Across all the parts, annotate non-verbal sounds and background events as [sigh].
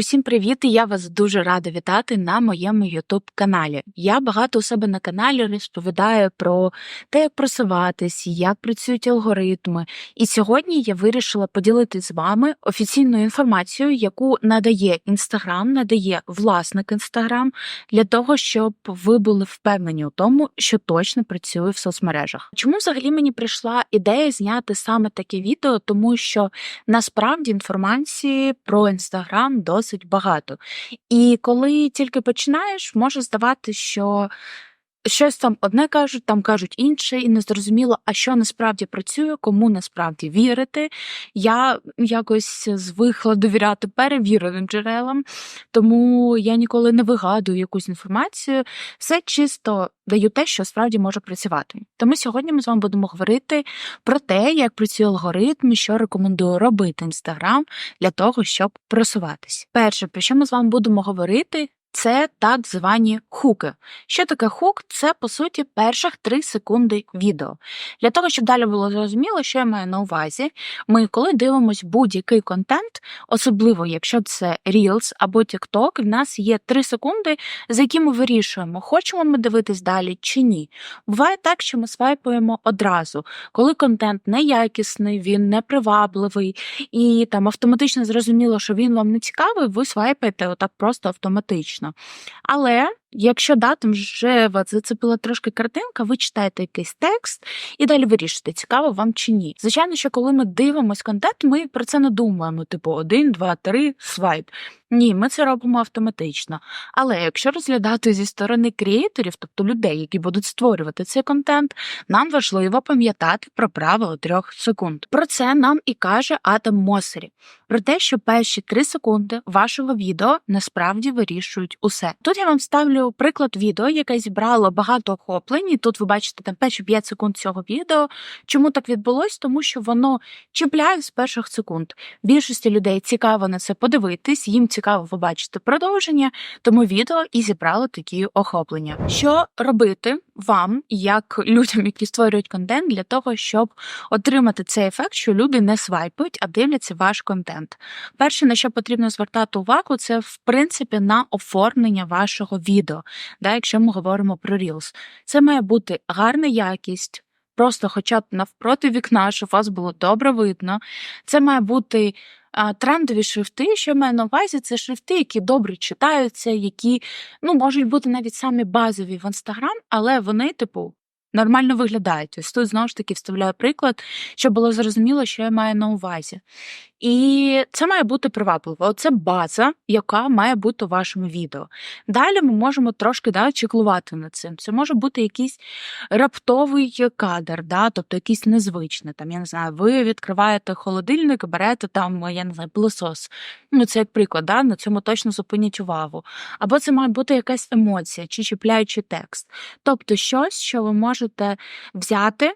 Усім привіт! Я вас дуже рада вітати на моєму youtube каналі. Я багато у себе на каналі розповідаю про те, як просуватись, як працюють алгоритми. І сьогодні я вирішила поділитися з вами офіційною інформацією, яку надає Instagram, надає власник Instagram, для того, щоб ви були впевнені у тому, що точно працює в соцмережах. Чому взагалі мені прийшла ідея зняти саме таке відео? Тому що насправді інформації про Instagram досить багато. І коли тільки починаєш, може здавати, що щось там одне кажуть, там кажуть інше, і не зрозуміло, а що насправді працює, кому насправді вірити. Я якось звикла довіряти перевіреним джерелам, тому я ніколи не вигадую якусь інформацію. Все чисто даю те, що справді може працювати. Тому сьогодні ми з вами будемо говорити про те, як працює алгоритм, що рекомендую робити Інстаграм для того, щоб просуватись. Перше, про що ми з вами будемо говорити. Це так звані хуки. Що таке хук? Це по суті перших 3 секунди відео. Для того, щоб далі було зрозуміло, що я маю на увазі, ми, коли дивимося будь-який контент, особливо якщо це Reels або TikTok, в нас є 3 секунди, за які ми вирішуємо, хочемо ми дивитись далі чи ні. Буває так, що ми свайпуємо одразу, коли контент неякісний, він непривабливий, і там автоматично зрозуміло, що він вам не цікавий, ви свайпаєте отак просто автоматично. Але якщо да, там вже вас зацепила трошки картинка, ви читаєте якийсь текст і далі вирішите, цікаво вам чи ні. Звичайно, що коли ми дивимось контент, ми про це не думаємо. Типу, один, два, три, свайп. Ні, ми це робимо автоматично. Але якщо розглядати зі сторони креаторів, тобто людей, які будуть створювати цей контент, нам важливо пам'ятати про правило трьох секунд. Про це нам і каже Адам Мосері. Про те, що перші три секунди вашого відео насправді вирішують усе. Тут я вам ставлю приклад відео, яке зібрало багато охоплень. і Тут ви бачите там перші 5 секунд цього відео. Чому так відбулось? Тому що воно чіпляє з перших секунд. Більшості людей цікаво на це подивитись, їм цікаво побачити продовження, тому відео і зібрало такі охоплення. Що робити вам, як людям, які створюють контент, для того, щоб отримати цей ефект, що люди не свайпають, а дивляться ваш контент? Перше, на що потрібно звертати увагу, це в принципі на оформлення вашого відео, да, якщо ми говоримо про Reels. Це має бути гарна якість. Просто, хоча б навпроти вікна, щоб вас було добре видно. Це має бути трендові шрифти, що я маю на увазі, це шрифти, які добре читаються, які ну, можуть бути навіть самі базові в Інстаграм, але вони, типу, нормально виглядають. Ось тут знову ж таки вставляю приклад, щоб було зрозуміло, що я маю на увазі. І це має бути привабливо. Оце база, яка має бути у вашому відео. Далі ми можемо трошки да, чеклувати над цим. Це може бути якийсь раптовий кадр, да, тобто якийсь незвичний. Там, я не знаю, ви відкриваєте холодильник, берете там, я не знаю, пилосос. Ну, це як приклад, да, на цьому точно зупиніть увагу. Або це має бути якась емоція чи чіпляючий текст. Тобто щось, що ви можете взяти.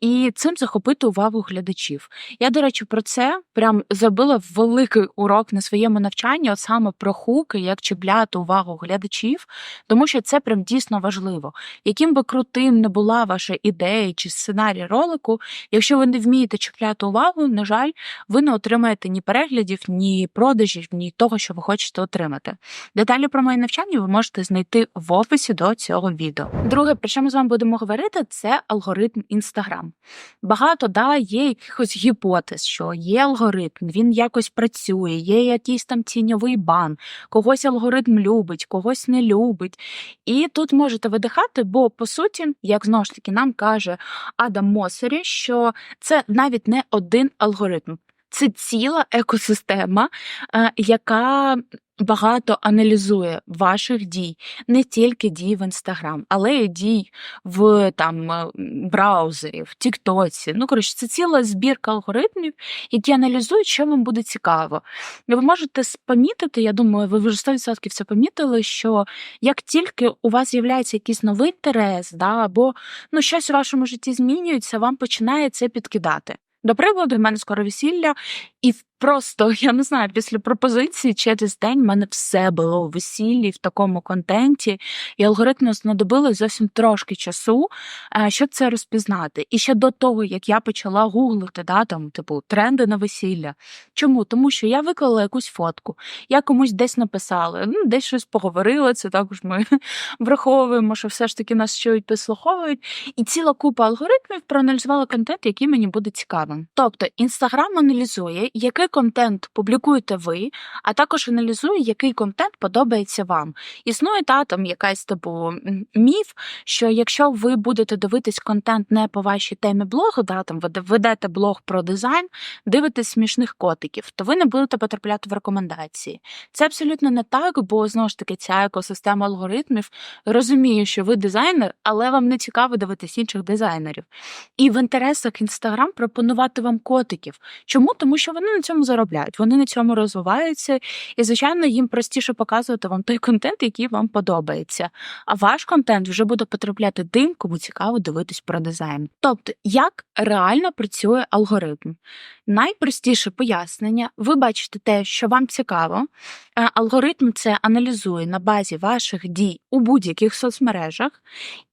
І цим захопити увагу глядачів. Я, до речі, про це прям зробила великий урок на своєму навчанні, от саме про хуки, як чіпляти увагу глядачів, тому що це прям дійсно важливо. Яким би крутим не була ваша ідея чи сценарій ролику, якщо ви не вмієте чіпляти увагу, на жаль, ви не отримаєте ні переглядів, ні продажів, ні того, що ви хочете отримати. Деталі про моє навчання ви можете знайти в описі до цього відео. Друге, про що ми з вами будемо говорити, це алгоритм Інстаграм. Багато да, є якихось гіпотез, що є алгоритм, він якось працює, є якийсь там ціньовий бан, когось алгоритм любить, когось не любить. І тут можете видихати, бо по суті, як знову ж таки нам каже Адам Мосері, що це навіть не один алгоритм. Це ціла екосистема, е, яка багато аналізує ваших дій, не тільки дій в Інстаграм, але й дій в там е, браузері, в Тіктоці. Ну, коротше, це ціла збірка алгоритмів, які аналізують, що вам буде цікаво. Ви можете помітити, я думаю, ви вже 100% це помітили, що як тільки у вас з'являється якийсь новий інтерес, да, або ну, щось у вашому житті змінюється, вам починає це підкидати. До прикладу, в мене скоро весілля, і просто [laughs] я не знаю, після пропозиції через день в мене все було у весіллі в такому контенті, і алгоритму знадобилось зовсім трошки часу, е, щоб це розпізнати. І ще до того, як я почала гуглити, да, там, типу, тренди на весілля. Чому? Тому що я виклала якусь фотку, я комусь десь написала, ну, десь щось поговорила. Це також ми [laughs] враховуємо, що все ж таки нас чують, підслуховують. І ціла купа алгоритмів проаналізувала контент, який мені буде цікавим. Тобто інстаграм аналізує, який контент публікуєте ви, а також аналізує, який контент подобається вам. Існує та там якась типу міф, що якщо ви будете дивитись контент не по вашій темі блогу, да, там ведете блог про дизайн, дивитесь смішних котиків, то ви не будете потрапляти в рекомендації. Це абсолютно не так, бо знову ж таки ця екосистема алгоритмів розуміє, що ви дизайнер, але вам не цікаво дивитись інших дизайнерів. І в інтересах Інстаграм пропонувати вам котиків. Чому? Тому що вони на цьому заробляють, вони на цьому розвиваються, і, звичайно, їм простіше показувати вам той контент, який вам подобається. А ваш контент вже буде потрапляти тим, кому цікаво дивитись про дизайн. Тобто, як реально працює алгоритм? Найпростіше пояснення: ви бачите те, що вам цікаво. Е, Алгоритм це аналізує на базі ваших дій у будь-яких соцмережах,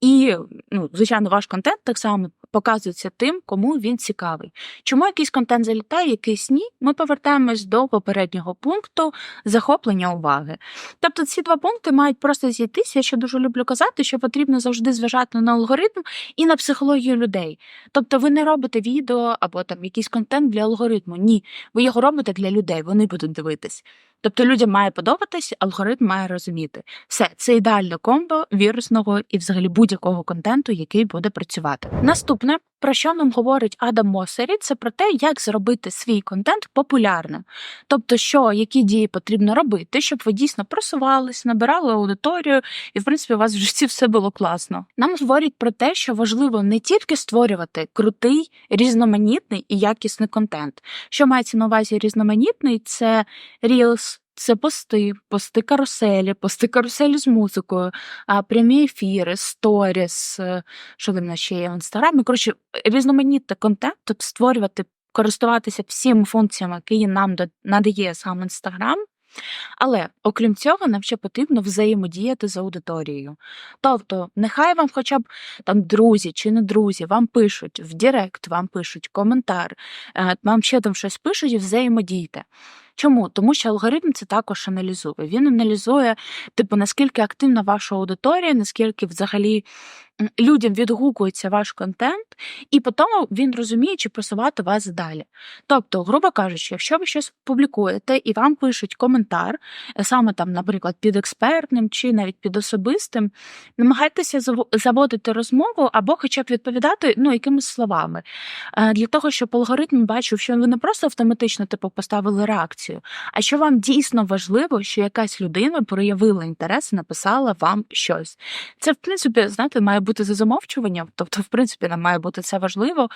і, ну, звичайно, ваш контент так само показується тим, кому він цікавий. Чому якийсь контент залітає, якийсь ні? Ми повертаємось до попереднього пункту захоплення уваги. Тобто ці два пункти мають просто зійтися. Я ще дуже люблю казати, що потрібно завжди зважати на алгоритм і на психологію людей. Тобто ви не робите відео або там якийсь контент для алгоритму. Ні, ви його робите для людей, вони будуть дивитись. Тобто людям має подобатись, алгоритм має розуміти. Все, це ідеальне комбо вірусного і взагалі будь-якого контенту, який буде працювати. Наступне, про що нам говорить Адам Мосері, це про те, як зробити свій контент популярним. Тобто, що які дії потрібно робити, щоб ви дійсно просувались, набирали аудиторію, і в принципі у вас в житті все було класно. Нам говорять про те, що важливо не тільки створювати крутий, різноманітний і якісний контент. Що мається на увазі різноманітний, це Reels, це пости, пости каруселі, пости каруселі з музикою, прямі ефіри, сторіс, е, що там ще є в інстаграмі. Коротше, різноманітний контент, тобто створювати, користуватися всіми функціями, які нам надає сам інстаграм. Але окрім цього, нам ще потрібно взаємодіяти з аудиторією. Тобто, нехай вам хоча б там друзі чи не друзі, вам пишуть в Директ, вам пишуть коментар, е, вам ще там щось пишуть і взаємодійте. Чому? Тому що алгоритм це також аналізує. Він аналізує, типу, наскільки активна ваша аудиторія, наскільки взагалі людям відгукується ваш контент, і потім він розуміє, чи просувати вас далі. Тобто, грубо кажучи, якщо ви щось публікуєте і вам пишуть коментар, е, саме там, наприклад, під експертним чи навіть під особистим, намагайтеся заводити розмову або хоча б відповідати ну, якимись словами. Е, Для того, щоб алгоритм бачив, що ви не просто автоматично типу, поставили реакцію, а що вам дійсно важливо, що якась людина проявила інтерес і написала вам щось. Це, в принципі, знаєте, має бути за замовчуванням. Тобто, в принципі, нам має бути це важливо,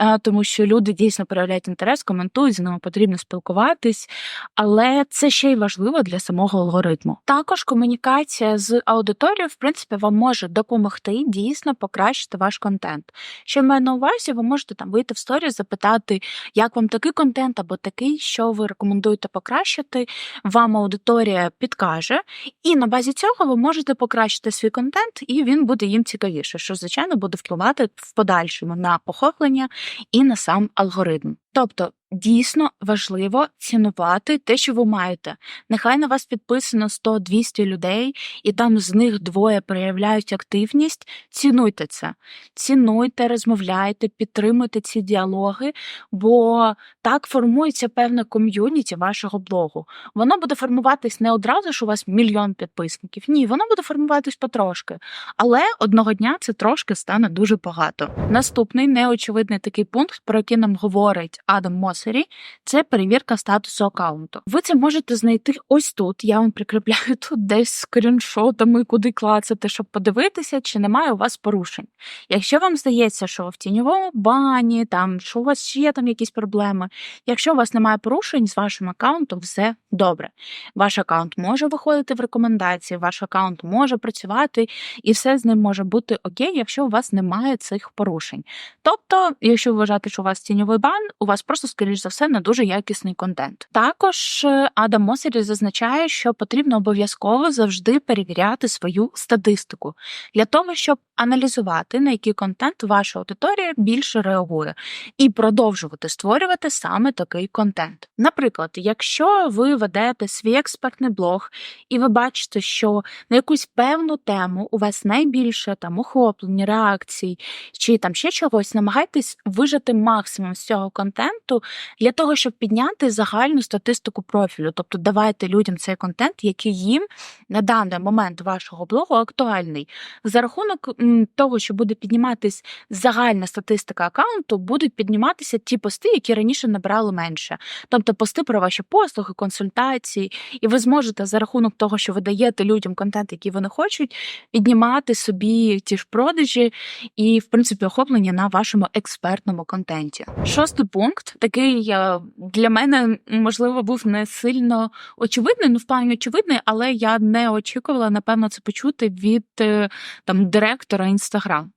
е, тому що люди дійсно проявляють інтерес, коментують, з ними потрібно спілкуватись, але це ще й важливо для самого алгоритму. Також комунікація з аудиторією, в принципі, вам може допомогти дійсно покращити ваш контент. Що мене на увазі, ви можете там вийти в сторі, запитати, як вам такий контент або такий, що ви рекомендуєте покращити. Вам аудиторія підкаже, і на базі цього ви можете покращити свій контент, і він буде їм цікавіше, що звичайно буде впливати в подальшому на похоплення і на сам алгоритм. Тобто дійсно важливо цінувати те, що ви маєте. Нехай на вас підписано 100-200 людей, і там з них двоє проявляють активність. Цінуйте це, цінуйте, розмовляйте, підтримуйте ці діалоги, бо так формується певне ком'юніті вашого блогу. Воно буде формуватись не одразу, що у вас мільйон підписників. Ні, воно буде формуватись потрошки. Але одного дня це трошки стане дуже багато. Наступний неочевидний такий пункт, про який нам говорить Адам Мос Mosseri – це перевірка статусу аккаунту. Ви це можете знайти ось тут. Я вам прикріпляю [laughs] тут десь скріншотами, куди клацати, щоб подивитися, чи немає у вас порушень. Якщо вам здається, що ви в тіньовому бані, там що у вас ще там якісь проблеми. Якщо у вас немає порушень з вашим аккаунтом, все добре. Ваш аккаунт може виходити в рекомендації, ваш аккаунт може працювати, і все з ним може бути окей, якщо у вас немає цих порушень. Тобто, якщо ви вважаєте, що у вас тіньовий бан, у вас просто, скоріш за все, на дуже якісний контент. Також е, Адам Мосері зазначає, що потрібно обов'язково завжди перевіряти свою статистику для того, щоб аналізувати, на який контент ваша аудиторія більше реагує, і продовжувати створювати саме такий контент. Наприклад, якщо ви ведете свій експертний блог, і ви бачите, що на якусь певну тему у вас найбільше там охоплення, реакцій чи там ще чогось, намагайтесь вижати максимум з цього контенту для того, щоб підняти загальну статистику профілю. Тобто давайте людям цей контент, який їм на даний момент вашого блогу актуальний. За рахунок того, що буде підніматись загальна статистика аккаунту, будуть підніматися ті пости, які раніше набирали менше. Тобто пости про ваші послуги, консультації, і ви зможете за рахунок того, що ви даєте людям контент, який вони хочуть, піднімати собі ті ж продажі і, в принципі, охоплення на вашому експертному контенті. Шостий пункт такий для мене можливо був не сильно очевидний, ну в плані очевидний, але я не очікувала напевно це почути від е, там директора інстаграм.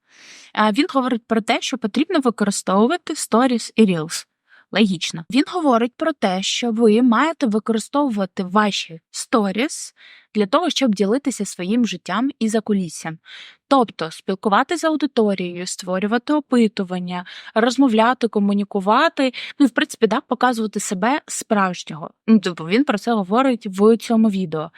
Він говорить про те, що потрібно використовувати Stories і Reels. Логічно. Він говорить про те, що ви маєте використовувати ваші сторіс для того, щоб ділитися своїм життям і закуліссям. Тобто спілкуватися з аудиторією, створювати опитування, розмовляти, комунікувати, ну і в принципі да, показувати себе справжнього. Ну, тобто він про це говорить в цьому відео.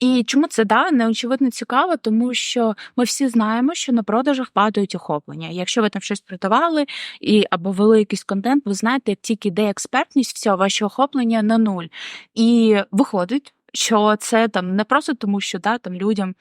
І чому це да неочевидно цікаво, тому що ми всі знаємо, що на продажах падають охоплення. Якщо ви там щось продавали і або вели якийсь контент, ви знаєте, як тільки йде експертність, все, ваші охоплення на нуль. І виходить. Що це там не просто тому, що да, там людям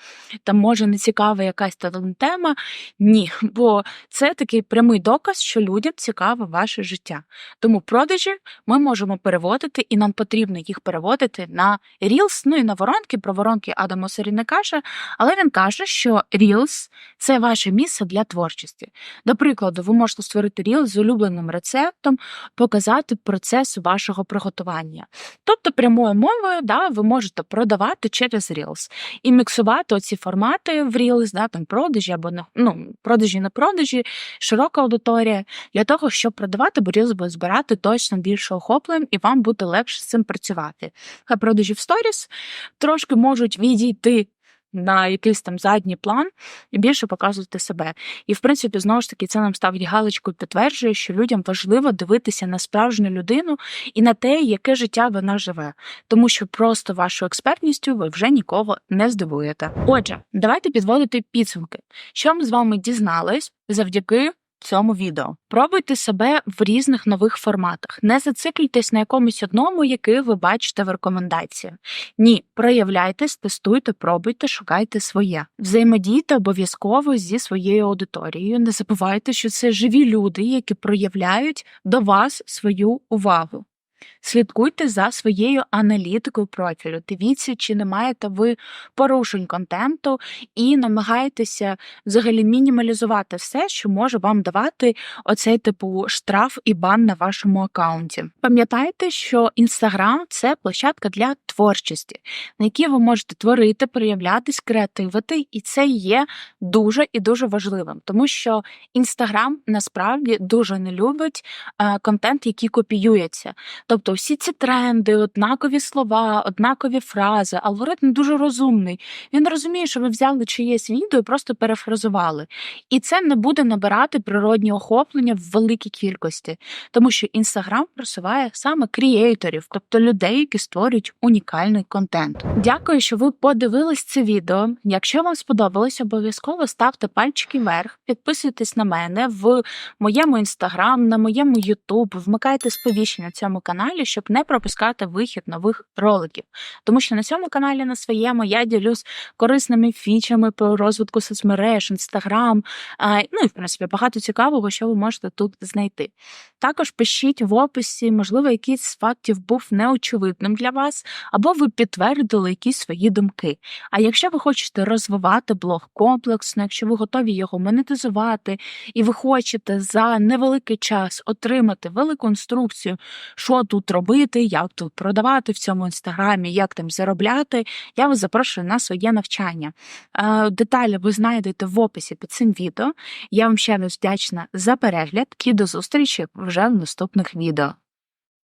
там може не цікава якась тема. Ні, [laughs] бо це такий прямий доказ, що людям цікаве ваше життя. Тому продажі ми можемо переводити, і нам потрібно їх переводити на Reels, ну і на воронки. Про воронки Адам Мосері не каже, але він каже, що Reels – це ваше місце для творчості. До прикладу, ви можете створити Reels з улюбленим рецептом, показати процес вашого приготування. Тобто, прямою мовою, да, ви можете продавати через Reels і міксувати оці формати в Reels, да, там продажі або на ну, продажі на продажі, широка аудиторія для того, щоб продавати, бо Reels буде збирати точно більше охоплень, і вам буде легше з цим працювати. Хай продажі в сторіс трошки можуть відійти. На якийсь там задній план і більше показувати себе. І, в принципі, знову ж таки, це нам ставить галочку, підтверджує, що людям важливо дивитися на справжню людину і на те, яке життя вона живе, тому що просто вашою експертністю ви вже нікого не здивуєте. Отже, давайте підводити підсумки, що ми з вами дізнались завдяки цьому відео. Пробуйте себе в різних нових форматах. Не зациклюйтесь на якомусь одному, який ви бачите в рекомендаціях. Ні, проявляйтесь, тестуйте, пробуйте, шукайте своє. Взаємодійте обов'язково зі своєю аудиторією. Не забувайте, що це живі люди, які проявляють до вас свою увагу. Слідкуйте за своєю аналітикою профілю. Дивіться, чи не маєте ви порушень контенту, і намагайтеся взагалі мінімалізувати все, що може вам давати оцей типу штраф і бан на вашому аккаунті. Пам'ятайте, що Інстаграм це площадка для творчості, на якій ви можете творити, проявлятись, креативити, і це є дуже і дуже важливим, тому що Інстаграм насправді дуже не любить е, контент, який копіюється. Тобто всі ці тренди, однакові слова, однакові фрази, алгоритм дуже розумний. Він розуміє, що ви взяли чиєсь відео і просто перефразували. І це не буде набирати природні охоплення в великій кількості, тому що Інстаграм просуває саме крієйторів, тобто людей, які створюють унікальний контент. Дякую, що ви подивились це відео. Якщо вам сподобалось, обов'язково ставте пальчики вверх, підписуйтесь на мене в моєму інстаграм, на моєму Ютуб, вмикайте сповіщення цьому каналі щоб не пропускати вихід нових роликів. Тому що на цьому каналі на своєму я ділюсь корисними фічами по розвитку соцмереж, інстаграм. Ну і в принципі багато цікавого, що ви можете тут знайти. Також пишіть в описі, можливо, якийсь з фактів був неочевидним для вас, або ви підтвердили якісь свої думки. А якщо ви хочете розвивати блог комплексно, якщо ви готові його монетизувати, і ви хочете за невеликий час отримати велику інструкцію, що тут робити, як тут продавати в цьому інстаграмі, як там заробляти, я вас запрошую на своє навчання. Е, Деталі ви знайдете в описі під цим відео. Я вам ще раз вдячна за перегляд і до зустрічі вже в наступних відео.